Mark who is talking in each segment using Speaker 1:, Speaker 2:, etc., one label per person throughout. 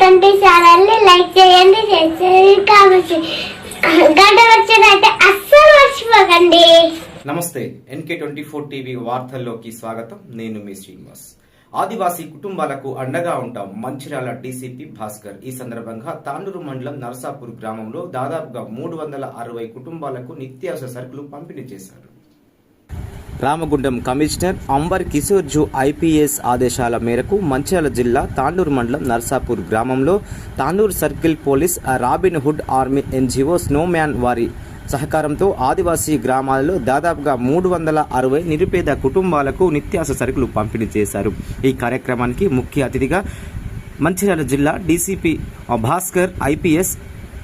Speaker 1: Twenty ఛానల్ని like చేయండి share చేయండి. కామెంట్ గంట వచ్చినట్టే అస్సలు మర్చిపోకండి.
Speaker 2: నమస్తే ఎన్కే ట్వంటీ ఫోర్ టీవీ వార్తల్లోకి స్వాగతం. నేను మీ శ్రీనివాస్. ఆదివాసీ కుటుంబాలకు అండగా ఉంటాం మంచిర్యాల డీసీపీ భాస్కర్. ఈ సందర్భంగా తాండూరు మండలం నరసాపూర్ గ్రామంలో దాదాపుగా మూడు వందల అరవై కుటుంబాలకు నిత్యావసర సరుకులు పంపిణీ చేశారు. Ramagundam commissioner Amber Kishore zoo IPS ఆదేశాల మేరకు మంచిర్యాల జిల్లా తాండూరు మండలం నర్సాపూర్ గ్రామంలో Tandur circle police Robin Hood army NGO Snowman వారి సహకారంతో ఆదివాసీ గ్రామాలలో దాదాపుగా మూడు వందల అరవై నిరుపేద కుటుంబాలకు నిత్యాస సరుకులు పంపిణీ చేశారు. ఈ కార్యక్రమానికి ముఖ్య అతిథిగా మంచిర్యాల జిల్లా DCP Bhaskar IPS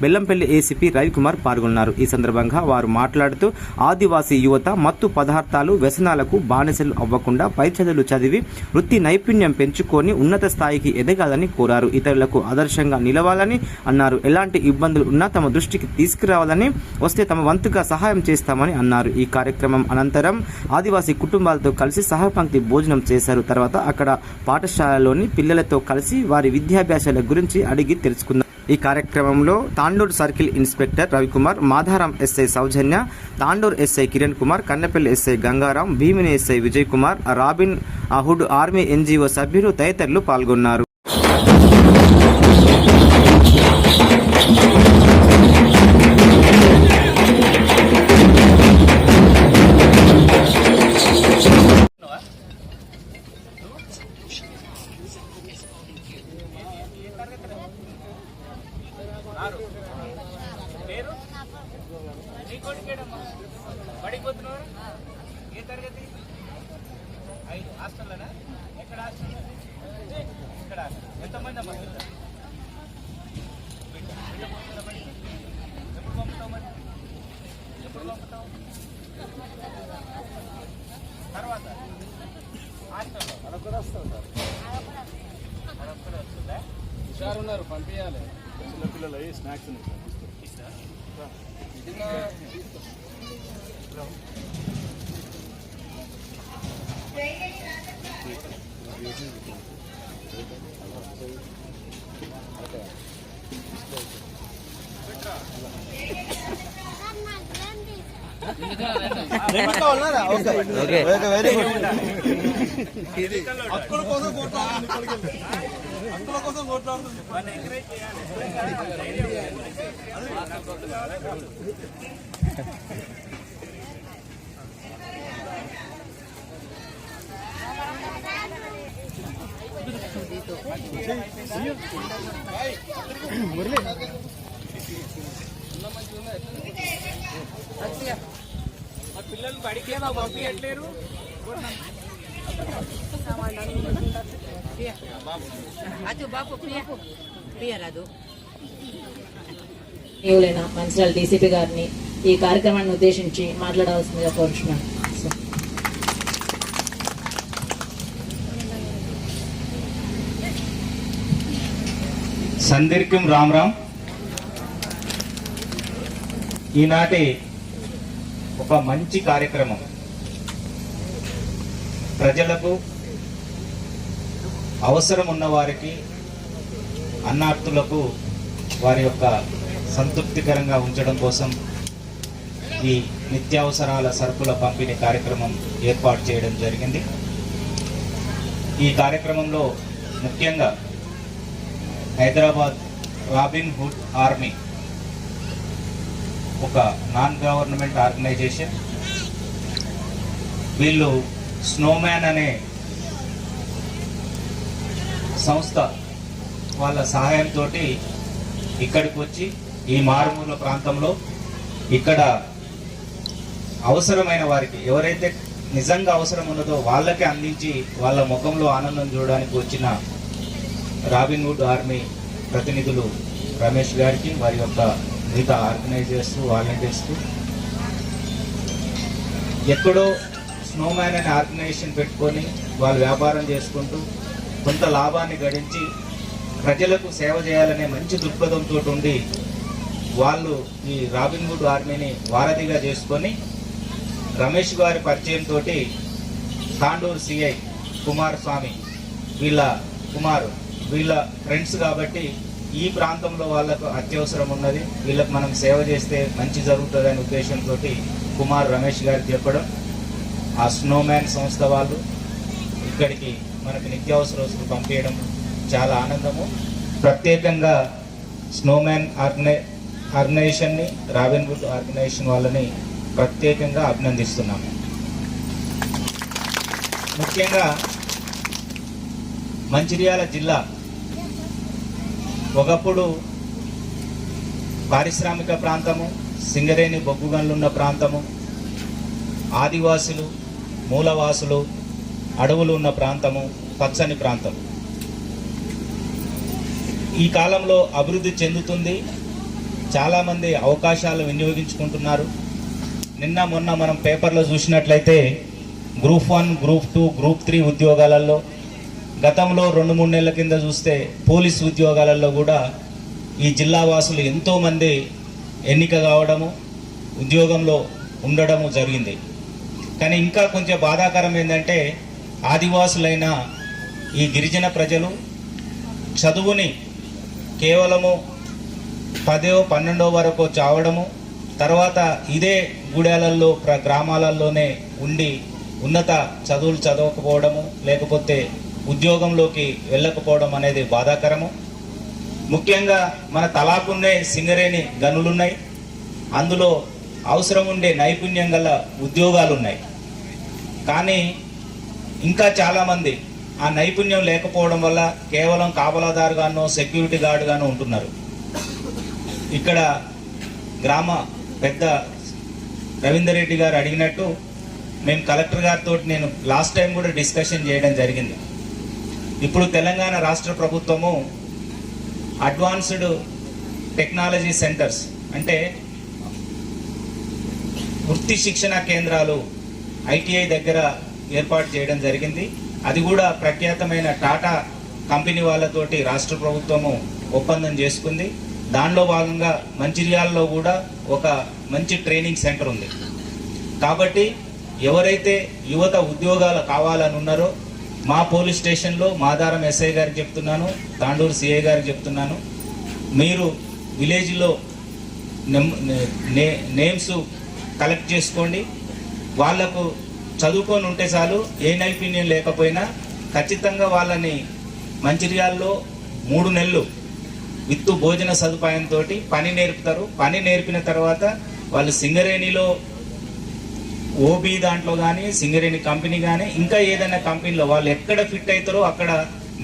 Speaker 2: Bellampalli ACP Ravikumar పాల్గొన్నారు. ఈ సందర్భంగా వారు మాట్లాడుతూ ఆదివాసీ యువత మత్తు పదార్థాలు వ్యసనాలకు బానిసలు అవ్వకుండా పై చదువులు చదివి వృత్తి నైపుణ్యం పెంచుకొని ఉన్నత స్థాయికి ఎదగాలని కోరారు. ఇతరులకు ఆదర్శంగా నిలవాలని అన్నారు. ఎలాంటి ఇబ్బందులు ఉన్నా తమ దృష్టికి తీసుకురావాలని వస్తే తమ వంతుగా సహాయం చేస్తామని అన్నారు. ఈ కార్యక్రమం అనంతరం ఆదివాసీ కుటుంబాలతో కలిసి సహపంక్తి భోజనం చేశారు. తర్వాత అక్కడ పాఠశాలలోని పిల్లలతో కలిసి వారి విద్యాభ్యాసాల గురించి అడిగి తెలుసుకున్నారు. ఈ కార్యక్రమంలో Tandur circle inspector Ravikumar Madharam SI Soujanya Tandur SI Kiran Kumar Kannepalli SI Gangaram Bhimini SI Vijay Kumar Robin Hood army NGO సభ్యులు తదితరులు పాల్గొన్నారు.
Speaker 3: స్నాక్స్ వెరీ గుడ్ అక్కుల కోసం అక్కుల కోసం కొట్లాడుతుంది.
Speaker 4: వాళ్ళని ఎంకరేజ్ చేయాలి మా పిల్లలు బడికి ఏమో పంపించట్లేరు
Speaker 5: నీవులైన మంచిర్యాల డీసీపీ గారిని ఈ కార్యక్రమాన్ని ఉద్దేశించి మాట్లాడాల్సిందిగా కోరుచున్నాను.
Speaker 6: సందీర్ఘం రామ్ రామ్. ఈనాటి ఒక మంచి కార్యక్రమం. ప్రజలకు అవసరం ఉన్న వారికి అన్నార్థులకు వారి యొక్క సంతృప్తికరంగా ఉంచడం కోసం ఈ నిత్యావసరాల సరుకుల పంపిణీ కార్యక్రమం ఏర్పాటు చేయడం జరిగింది. ఈ కార్యక్రమంలో ముఖ్యంగా హైదరాబాద్ రాబిన్ హుడ్ ఆర్మీ ఒక నాన్ గవర్నమెంట్ ఆర్గనైజేషన్. వీళ్ళు స్నోమ్యాన్ అనే సంస్థ వాళ్ళ సహాయంతో ఇక్కడికి వచ్చి ఈ మారుమూల ప్రాంతంలో ఇక్కడ అవసరమైన వారికి ఎవరైతే నిజంగా అవసరం ఉన్నదో వాళ్ళకే అందించి వాళ్ళ ముఖంలో ఆనందం చూడడానికి వచ్చిన రాబిన్వుడ్ ఆర్మీ ప్రతినిధులు రమేష్ గారికి వారి యొక్క మిగతా ఆర్గనైజర్స్ వాలంటీర్స్ ఎక్కడో స్నోమ్యాన్ అనే ఆర్గనైజేషన్ పెట్టుకొని వాళ్ళు వ్యాపారం చేసుకుంటూ కొంత లాభాన్ని గడించి ప్రజలకు సేవ చేయాలనే మంచి దృక్పథంతో ఉండి వాళ్ళు ఈ రాబిన్వుడ్ ఆర్మీని వారధిగా చేసుకొని రమేష్ గారి పరిచయంతో తాండూరు సిఐ కుమారస్వామి వీళ్ళ కుమారు వీళ్ళ ఫ్రెండ్స్ కాబట్టి ఈ ప్రాంతంలో వాళ్ళకు అత్యవసరం ఉన్నది. వీళ్ళకి మనం సేవ చేస్తే మంచి జరుగుతుంది అనే ఉద్దేశంతో కుమార్ రమేష్ గారికి చెప్పడం. ఆ స్నోమ్యాన్ సంస్థ వాళ్ళు ఇక్కడికి మనకు నిత్యావసర వస్తువులు పంపించడం చాలా ఆనందము. ప్రత్యేకంగా స్నోమ్యాన్ ఆర్గనై ఆర్గనైజేషన్ని రాబిన్హుడ్ ఆర్గనైజేషన్ వాళ్ళని ప్రత్యేకంగా అభినందిస్తున్నాము. ముఖ్యంగా మంచిర్యాల జిల్లా ఒకప్పుడు పారిశ్రామిక ప్రాంతము సింగరేణి బొగ్గు గనులున్న ప్రాంతము ఆదివాసులు మూలవాసులు అడవులు ఉన్న ప్రాంతము పచ్చని ప్రాంతం ఈ కాలంలో అభివృద్ధి చెందుతుంది. చాలామంది అవకాశాలు వినియోగించుకుంటున్నారు. నిన్న మొన్న మనం పేపర్లో చూసినట్లయితే group one group two group three ఉద్యోగాలలో గతంలో రెండు మూడు నెలల కింద చూస్తే పోలీస్ ఉద్యోగాలలో కూడా ఈ జిల్లా వాసులు ఎంతోమంది ఎన్నిక కావడము ఉద్యోగంలో ఉండడము జరిగింది. కానీ ఇంకా కొంచెం బాధాకరం ఏంటంటే ఆదివాసులైన ఈ గిరిజన ప్రజలు చదువుని కేవలము పదో పన్నెండో వరకు చావడము తర్వాత ఇదే గూడాలల్లో ప్ర- గ్రామాలలోనే ఉండి ఉన్నత చదువులు చదవకపోవడము లేకపోతే ఉద్యోగంలోకి వెళ్ళకపోవడం అనేది బాధాకరము. ముఖ్యంగా మన తలాకున్నే సింగరేణి గనులున్నాయి. అందులో అవసరం ఉండే నైపుణ్యం గల ఉద్యోగాలు ఉన్నాయి కానీ ఇంకా చాలామంది ఆ నైపుణ్యం లేకపోవడం వల్ల కేవలం కాపలాదారుగానో సెక్యూరిటీ గార్డుగానో ఉంటున్నారు. ఇక్కడ గ్రామ పెద్ద రవీందర్ రెడ్డి గారు అడిగినట్టు మేము కలెక్టర్ గారితో నేను లాస్ట్ టైం కూడా డిస్కషన్ చేయడం జరిగింది. ఇప్పుడు తెలంగాణ రాష్ట్ర ప్రభుత్వము అడ్వాన్స్డ్ టెక్నాలజీ సెంటర్స్ అంటే వృత్తి శిక్షణ కేంద్రాలు ఐటీఐ దగ్గర ఏర్పాటు చేయడం జరిగింది. అది కూడా ప్రఖ్యాతమైన టాటా కంపెనీ వాళ్ళతోటి రాష్ట్ర ప్రభుత్వము ఒప్పందం చేసుకుంది. దానిలో భాగంగా మంచిర్యాలలో కూడా ఒక మంచి ట్రైనింగ్ సెంటర్ ఉంది. కాబట్టి ఎవరైతే యువత ఉద్యోగాలు కావాలని ఉన్నారో మా పోలీస్ స్టేషన్లో మాదారం ఎస్ఐ గారికి చెప్తున్నాను తాండూరు సిఐ గారికి చెప్తున్నాను. మీరు విలేజ్లో నెమ్- నేమ్స్ కలెక్ట్ చేసుకోండి. వాళ్ళకు చదువుకొని ఉంటే చాలు ఏ నైపుణ్యం లేకపోయినా ఖచ్చితంగా వాళ్ళని మంచిర్యాల్లో మూడు నెలలు విత్తు భోజన సదుపాయంతో పని నేర్పుతారు. పని నేర్పిన తర్వాత వాళ్ళు సింగరేణిలో ఓబీ దాంట్లో కానీ సింగరేణి కంపెనీ కానీ ఇంకా ఏదైనా కంపెనీలో వాళ్ళు ఎక్కడ ఫిట్ అవుతారో అక్కడ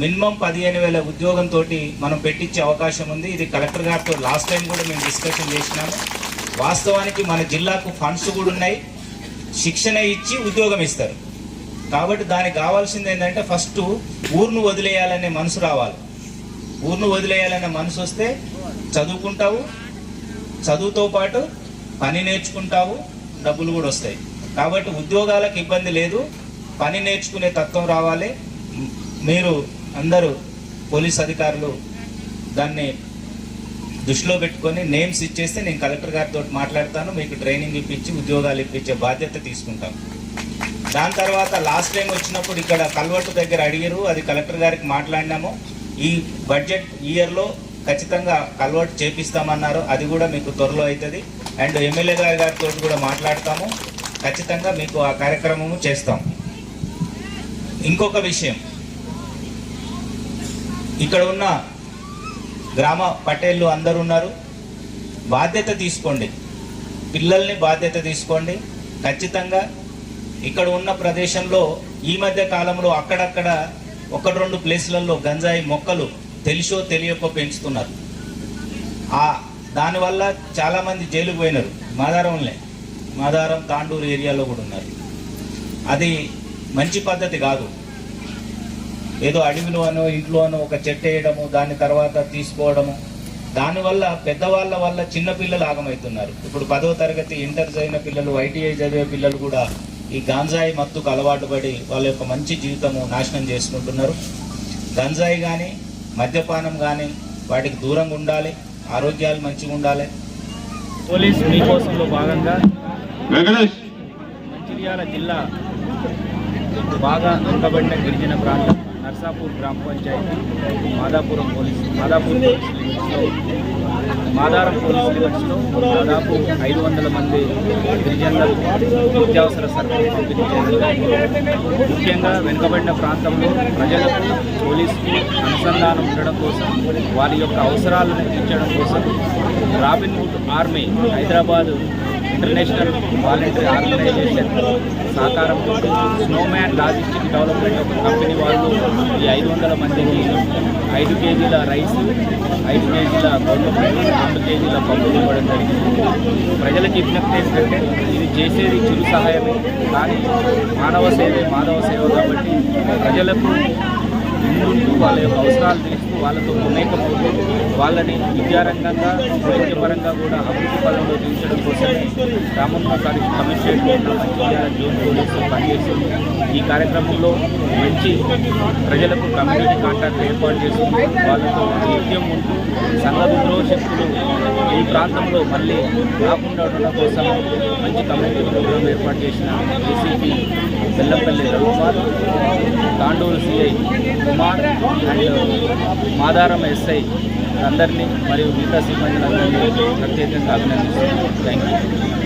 Speaker 6: మినిమం పదిహేను వేల ఉద్యోగంతో మనం పెట్టించే అవకాశం ఉంది. ఇది కలెక్టర్ గారితో లాస్ట్ టైం కూడా మేము డిస్కషన్ చేసినాము. వాస్తవానికి మన జిల్లాకు ఫండ్స్ కూడా ఉన్నాయి. శిక్షణ ఇచ్చి ఉద్యోగం ఇస్తారు. కాబట్టి దానికి కావాల్సింది ఏంటంటే ఫస్ట్ ఊరును వదిలేయాలనే మనసు రావాలి. ఊరును వదిలేయాలనే మనసు వస్తే చదువుకుంటావు చదువుతో పాటు పని నేర్చుకుంటావు డబ్బులు కూడా వస్తాయి. కాబట్టి ఉద్యోగాలకు ఇబ్బంది లేదు పని నేర్చుకునే తత్వం రావాలి. మీరు అందరూ పోలీస్ అధికారులు దాన్ని దృష్టిలో పెట్టుకొని నేమ్స్ ఇచ్చేస్తే నేను కలెక్టర్ గారితో మాట్లాడతాను మీకు ట్రైనింగ్ ఇప్పించి ఉద్యోగాలు ఇప్పించే బాధ్యత తీసుకుంటాం దాని తర్వాత లాస్ట్ టైం వచ్చినప్పుడు ఇక్కడ కల్వర్టు దగ్గర అడిగారు అది కలెక్టర్ గారికి మాట్లాడినాము. ఈ బడ్జెట్ ఇయర్లో ఖచ్చితంగా కల్వర్ట్ చేపిస్తామన్నారు అది కూడా మీకు త్వరలో అవుతుంది అండ్ ఎమ్మెల్యే గారి గారితో కూడా మాట్లాడతాము ఖచ్చితంగా మీకు ఆ కార్యక్రమము చేస్తాం. ఇంకొక విషయం ఇక్కడ ఉన్న గ్రామ పటేళ్ళు అందరు ఉన్నారు బాధ్యత తీసుకోండి. పిల్లల్ని బాధ్యత తీసుకోండి. ఖచ్చితంగా ఇక్కడ ఉన్న ప్రదేశంలో ఈ మధ్య కాలంలో అక్కడక్కడ ఒకటి రెండు ప్లేస్లలో గంజాయి మొక్కలు తెలిసో తెలియకో పెంచుతున్నారు. ఆ దానివల్ల చాలామంది జైలుకు పోయినారు. మాదారంలే మాదారం తాండూరు ఏరియాలో కూడా ఉన్నారు. అది మంచి పద్ధతి కాదు. ఏదో అడవిలో అనో ఇంట్లో అనో ఒక చెట్టు వేయడము దాని తర్వాత తీసుకోవడము. దానివల్ల పెద్దవాళ్ళ వల్ల చిన్న పిల్లలు ఆగమవుతున్నారు ఇప్పుడు పదో తరగతి ఇంటర్ చదివిన పిల్లలు ఐటీఐ చదివే పిల్లలు కూడా ఈ గాంజాయి మత్తుకు అలవాటు పడి వాళ్ళ యొక్క మంచి జీవితము నాశనం చేసుకుంటున్నారు. గంజాయి కానీ మద్యపానం కానీ వాటికి దూరంగా ఉండాలి ఆరోగ్యాలు మంచిగా ఉండాలి.
Speaker 7: పోలీస్ మీకోసంలో భాగంగా మంచిర్యాల జిల్లా బాగా వెనుకబడిన గిరిజన ప్రాంతం. నర్సాపూర్ గ్రామ పంచాయతీ మాదాపురం పోలీస్ మాదాపూర్ మాదారం పోలీస్ లిమిట్స్లో దాదాపు ఐదు వందల మంది గిరిజనులకు నిత్యావసర సరఫరా పంపిణీ చేయడం ముఖ్యంగా వెనుకబడిన ప్రాంతంలో ప్రజలకు పోలీసుకు అనుసంధానం ఉండడం కోసం వారి యొక్క అవసరాలను తీర్చడం కోసం Robin Hood army Hyderabad international voluntary organisation సహకారం స్నోమ్యాన్ లాజిస్టిక్ డెవలప్మెంట్ ఒక కంపెనీ వాళ్ళు ఈ ఐదు వందల మందికి ఐదు కేజీల రైస్ ఐదు కేజీల గోధుమ రెండు కేజీల పప్పు ఇవ్వడం జరిగింది. ప్రజలకు విజ్ఞప్తి ఏంటంటే ఇది చేసేది చిరు సహాయమే. కానీ మానవ సేవే మానవ సేవ కాబట్టి ప్రజలకు ముందు వాళ్ళ యొక్క అవసరాలు తెలుస్తూ వాళ్ళతో మమేకమవుతూ వాళ్ళని విద్యారంగంగా వైద్యపరంగా కూడా అభివృద్ధి పదంలో చూపించడం కోసమే రామన్న గారికి కమిషన్ జోన్ పోలీసు పనిచేస్తుంది ఈ కార్యక్రమంలో మంచి ప్రజలకు కమ్యూనిటీ కాంటాక్ట్ ఏర్పాటు చేస్తుంది వాళ్ళతో నిత్యం ఉంటూ సంఘ విద్రోహ శక్తులు ఈ ప్రాంతంలో మళ్ళీ రాకుండా ఉండడం కోసం మంచి కమ్యూనిటీ ప్రోగ్రాం ఏర్పాటు చేసిన ACP Bellampalli Ravikumar Tandur CI Kumar and Madharam SI అందరినీ మరియు మిగతా సిబ్బంది అందరినీ ప్రత్యేకంగా అభినందిస్తున్నాను. Thank you